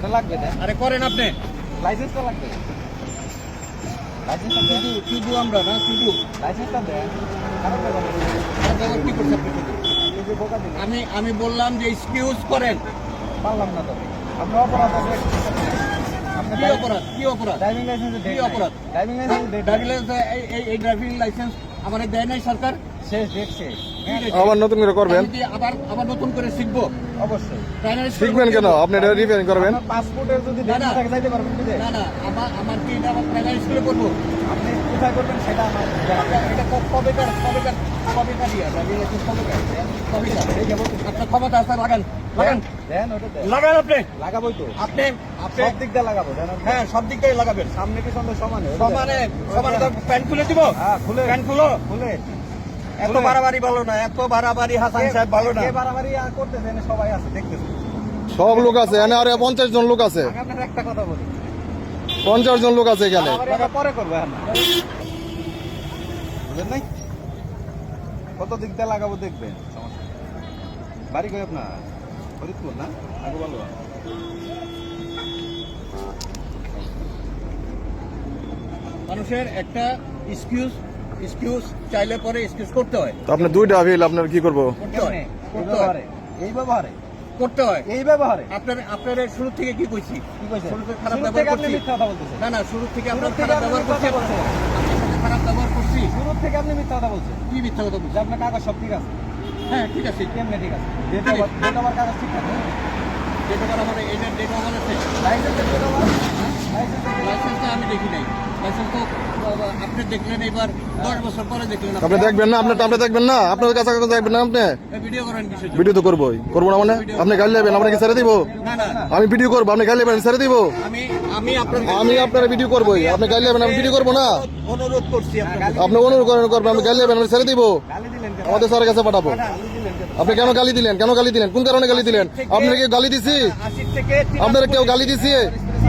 ওটা লাগবে আরে করেন আপনি। লাইসেন্সটা লাগবে। লাইসেন্সটা দেন। শুধু আমরা না শুধু লাইসেন্সটা দেন। কি করছে আমি আমি বললাম যে এক্সকিউজ করেন। পারলাম না তবে আমরা অপরাধ কি অপরাধ? কি অপরাধ? ড্রাইভিং লাইসেন্স কি অপরাধ? ড্রাইভিং লাইসেন্স ড্রাইভিং লাইসেন্স এই ড্রাইভিং লাইসেন্স আমার দেয় নাই সরকার শেষ দেখছে। আবার নতুন করে করবেন? কি আবার আবার নতুন করে শিখব? অবশ্যই। শিখবেন কেন? আপনি এটা রিপেয়ারিং করবেন? পাসপোর্টের যদি না, না। যাইতে পারবেন বুঝে না না আমার আমার কি এটা আবার প্রাইমারি স্কুলে করব? আপনি কোথায় করবেন সেটা আমার এটা এটা কবেকার কবেকার কবেকার ইয়া? কবেকার কবেকার এই যে আপনার ক্ষমতা আছে লাগান। লাগান। দেন ওটা লাগান আপনি। লাগাবোই তো। আপনি আপনি সব দিক দিয়ে লাগাবো হ্যাঁ সব দিক দিয়ে লাগাবেন। সামনে কি সমানে সমানে সমানে প্যান্ট খুলে দিব? হ্যাঁ খুলে। প্যান্ট খুলো? খুলে। এত বাড়াবাড়ি ভালো না এত বাড়াবাড়ি হাসান সাহেব ভালো না। বাড়াবাড়ি আর করতেছেন সবাই আছে দেখতেছেন সব লোক আছে এখানে আরে পঞ্চাশ জন লোক আছে। আপনার একটা কথা বলি। পঞ্চাশ জন লোক আছে এখানে। পরে করব নাই? কত দিক দিয়ে লাগাবো দেখবেন সমস্যা বাড়ি কই আপনার? ফরিদপুর না? আগে বলো মানুষের একটা এক্সকিউজ এক্সকিউজ চাইলে পরে এক্সকিউজ করতে হয়। তো আপনি দুইটা আপিল আপনার কি করব? করতে হয় এই করতে হয়। এই ব্যবহারে। করতে হয়। এই ব্যবহারে? আপনার আপনার শুরু থেকে কি কইছি? কি কইছি শুরু থেকে খারাপ ব্যবহার আপনি করছি। মিথ্যা কথা বলতেছেন। না না শুরু থেকে আপনার খারাপ ব্যবহার করছি। খারাপ ব্যবহার করছি। শুরু থেকে আপনি মিথ্যা কথা বলছেন। কি মিথ্যা কথা বলছেন? আপনার কাগজ সব ঠিক আছে? হ্যাঁ ঠিক আছে। কেমনে ঠিক আছে? ডেট আমার কাগজ ঠিক আছে? ডেট আমার এইটার ডেট ওভার আছে। লাইসেন্সের ডেট আমার লাইসেন্সটা আমি দেখি নাই। লাইসেন্স তো আপনি দেখলেন এবার দশ বছর পরে দেখলেন আপনি দেখবেন না আপনার আপনি দেখবেন না। আপনার কাছে কাছে দেখবেন না আপনি। ভিডিও করেন ভিডিও তো করবোই। করব না মানে? আপনি গাড়ি নেবেন আপনাকে ছেড়ে দিব? আমি ভিডিও করব আপনি গাড়ি নেবেন ছেড়ে দিব? আমি আমি আপনার আমি আপনার ভিডিও করবোই। আপনি গাড়ি নেবেন আমি ভিডিও করব না। অনুরোধ করছি আপনি অনুরোধ করেন করবেন আমি গাড়ি নেবেন আমি ছেড়ে দিব। আমাদের স্যারের কাছে পাঠাবো। আপনি কেন গালি দিলেন? কেন গালি দিলেন? কোন কারণে গালি দিলেন? আপনার কি গালি দিছি। আপনার কেউ গালি দিছে?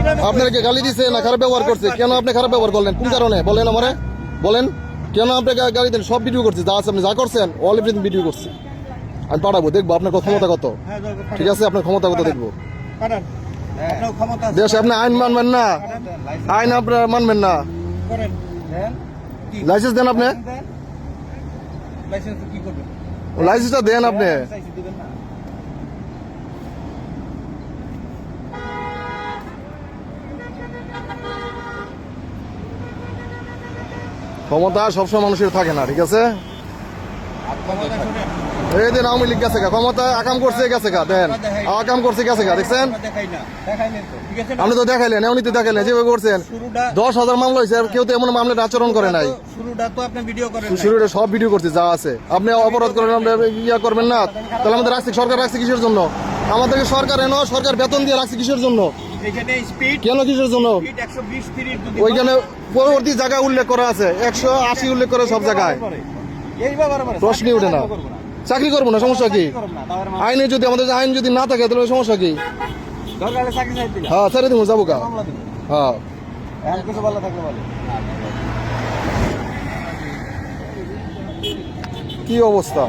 আপনার কি গালি দিছে না খারাপ ব্যবহার করছে। কেন আপনি খারাপ ব্যবহার করলেন? কোন কারণে? বলেন আমারে। বলেন কেন আপনি গা- গালি দেন সব ভিডিও করছি যা আছে আপনি যা করছেন অল এভরিথিং ভিডিও করছি। আমি পাঠাবো দেখব আপনার ক্ষমতা কত। হ্যাঁ ঠিক আছে আপনার ক্ষমতা কত দেখব। আপনার দেশে আপনি আইন মানবেন না। আইন আপনার মানবেন না। লাইসেন্স দেন। আপনি। লাইসেন্স লাইসেন্সটা দেন। আপনি। ক্ষমতা সবসময় মানুষের থাকে না ঠিক আছে? এই দিন আওয়ামী লীগ গেছে ক্ষমতা আকাম করছে গেছে গা দেন। আকাম করছে গেছে গা দেখছেন? আপনি তো দেখাইলেন এমনি তো দেখাইলেন যেভাবে করছেন। দশ হাজার মামলা হয়েছে কেউ তো এমন মামলার আচরণ করে নাই। শুরুটা সব ভিডিও করছে যা আছে। আপনি অপরাধ করেন আপনি ইয়া করবেন না। তাহলে আমাদের রাখছে সরকার রাখছে কিসের জন্য? আমাদেরকে সরকার এনো সরকার বেতন দিয়ে রাখছে কিসের জন্য? এখানে স্পিড কেন কিসের জন্য? ওইখানে পরবর্তী জায়গায় উল্লেখ করা আছে। একশো আশি উল্লেখ করে সব জায়গায়। প্রশ্নই ওঠে না। চাকরি করব না সমস্যা কি? আইনে যদি আমাদের আইন যদি না থাকে তাহলে সমস্যা কি? হ্যাঁ ছেড়ে দিব যাব কা হ্যাঁ। কি অবস্থা?